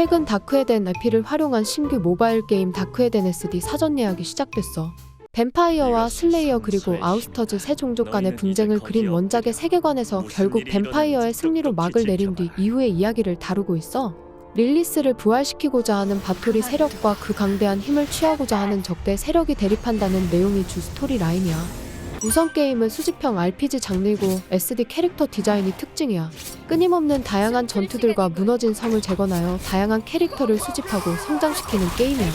최근 다크헤덴 IP를 활용한 신규 모바일 게임 다크헤덴 SD 사전 예약이 시작됐어. 뱀파이어와 슬레이어 그리고 아우스터즈 세 종족 간의 분쟁을 그린 원작의 세계관에서 결국 뱀파이어의 승리로 막을 내린 뒤 이후의 이야기를 다루고 있어. 릴리스를 부활시키고자 하는 바토리 세력과 그 강대한 힘을 취하고자 하는 적대 세력이 대립한다는 내용이 주 스토리 라인이야. 우선 게임은 수집형 RPG 장르이고 SD 캐릭터 디자인이 특징이야. 끊임없는 다양한 전투들과 무너진 성을 재건하여 다양한 캐릭터를 수집하고 성장시키는 게임이야.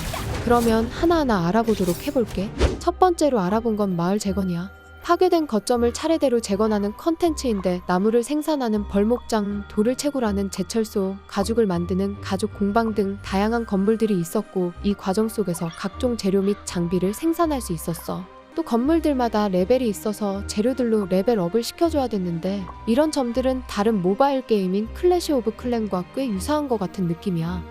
그러면 하나하나 알아보도록 해볼게. 첫 번째로 알아본 건 마을 재건이야. 파괴된 거점을 차례대로 재건하는 컨텐츠인데 나무를 생산하는 벌목장, 돌을 채굴하는 제철소, 가죽을 만드는 가죽 공방 등 다양한 건물들이 있었고 이 과정 속에서 각종 재료 및 장비를 생산할 수 있었어. 또 건물들마다 레벨이 있어서 재료들로 레벨업을 시켜줘야 됐는데 이런 점들은 다른 모바일 게임인 클래시 오브 클랜과 꽤 유사한 것 같은 느낌이야.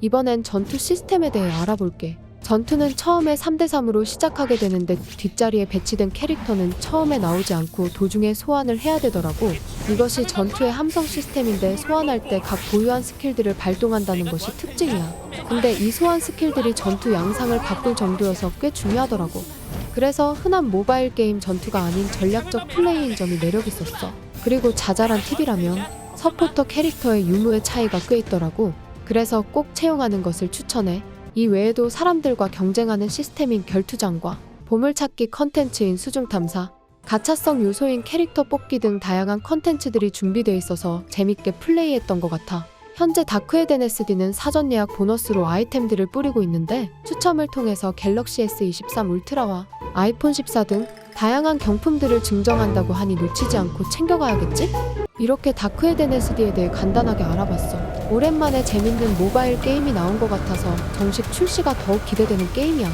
이번엔 전투 시스템에 대해 알아볼게. 전투는 처음에 3대3으로 시작하게 되는데 뒷자리에 배치된 캐릭터는 처음에 나오지 않고 도중에 소환을 해야 되더라고. 이것이 전투의 함성 시스템인데 소환할 때 각 보유한 스킬들을 발동한다는 것이 특징이야. 근데 이 소환 스킬들이 전투 양상을 바꿀 정도여서 꽤 중요하더라고. 그래서 흔한 모바일 게임 전투가 아닌 전략적 플레이인 점이 매력 있었어. 그리고 자잘한 팁이라면 서포터 캐릭터의 유무의 차이가 꽤 있더라고. 그래서 꼭 채용하는 것을 추천해. 이 외에도 사람들과 경쟁하는 시스템인 결투장과 보물찾기 컨텐츠인 수중 탐사, 가차성 요소인 캐릭터 뽑기 등 다양한 컨텐츠들이 준비돼 있어서 재밌게 플레이했던 것 같아. 현재 다크헤덴 SD는 사전 예약 보너스로 아이템들을 뿌리고 있는데 추첨을 통해서 갤럭시 S23 울트라와 아이폰 14 등 다양한 경품들을 증정한다고 하니 놓치지 않고 챙겨가야겠지? 이렇게 다크헤덴 SD에 대해 간단하게 알아봤어. 오랜만에 재밌는 모바일 게임이 나온 것 같아서 정식 출시가 더욱 기대되는 게임이야.